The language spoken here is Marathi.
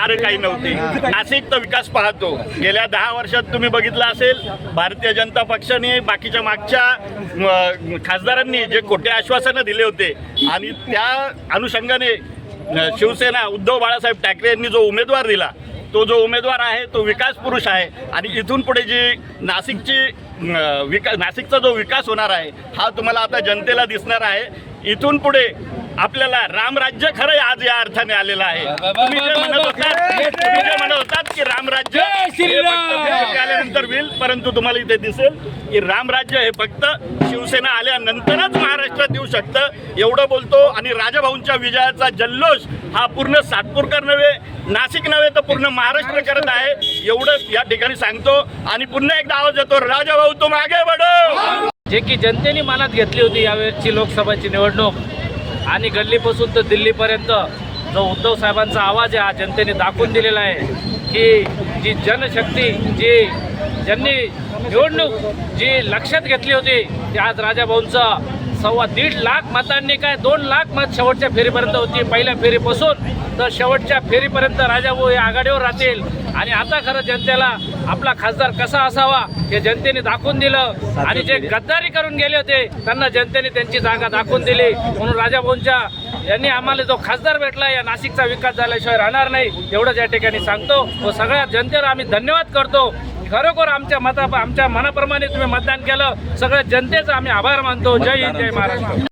लार काही नव्हती. नाशिकचा विकास पाहतो. गेल्या दहा वर्षात तुम्ही बघितलं असेल भारतीय जनता पक्षाने बाकीच्या मागच्या खासदारांनी जे खोटे आश्वासनं दिले होते आणि त्या अनुषंगाने शिवसेना उद्धव बाळासाहेब ठाकरे यांनी जो उमेदवार दिला तो जो उमेदवार आहे तो विकास पुरुष आहे आणि इथून पुढे जी नाशिकची विका नाशिकचा जो विकास होणार आहे हा तुम्हाला आता जनतेला दिसणार आहे. इथून पुढे आपल्याला रामराज्य खरं आज या अर्थाने आलेलं आहे. तुम्ही जे म्हणत होतात तुम्ही जे म्हणत होतात की रामराज्य आल्यानंतर होईल परंतु तुम्हाला इथे दिसेल की रामराज्य हे फक्त शिवसेना आल्यानंतरच महाराष्ट्रात येऊ शकतं एवढं बोलतो. आणि राजाभाऊंच्या विजयाचा जल्लोष हा पूर्ण सातपूरकर नव्हे नाशिक नव्हे तर पूर्ण महाराष्ट्र करत आहे. एवढं या ठिकाणी सांगतो. आणि पुन्हा एकदा आवाज येतो राजाभाऊ तुम आगे बढो जे की जनतेने मनात घेतली होती यावेळेसची लोकसभेची निवडणूक आणि गल्लीपासून तर दिल्लीपर्यंत जो उद्धव साहेबांचा आवाज आहे हा जनतेने दाखवून दिलेला आहे की जी जनशक्ती जी ज्यांनी निवडणूक जी लक्षात घेतली होती ती आज राजाभाऊंचं सव्वा दीड लाख मतांनी काय दोन लाख मत शेवटच्या फेरीपर्यंत होती पहिल्या फेरीपासून तर शेवटच्या फेरीपर्यंत राजाभाऊ हे आघाडीवर राहतील. आणि आता खरं जनतेला आपला खासदार कसा असावा हे जनतेने दाखवून दिलं. आणि जे गद्दारी करून गेले होते त्यांना जनतेने त्यांची जागा दाखवून दिली. म्हणून राजाभाऊंच्या यांनी आम्हाला जो खासदार भेटला या नाशिकचा विकास झाल्याशिवाय राहणार नाही एवढंच या ठिकाणी सांगतो. व सगळ्या जनतेला आम्ही धन्यवाद करतो. खरोखर आमच्या मता आमच्या मनाप्रमाणे तुम्ही मतदान केलं. सगळ्या जनतेचा आम्ही आभार मानतो. जय हिंद जय महाराष्ट्र.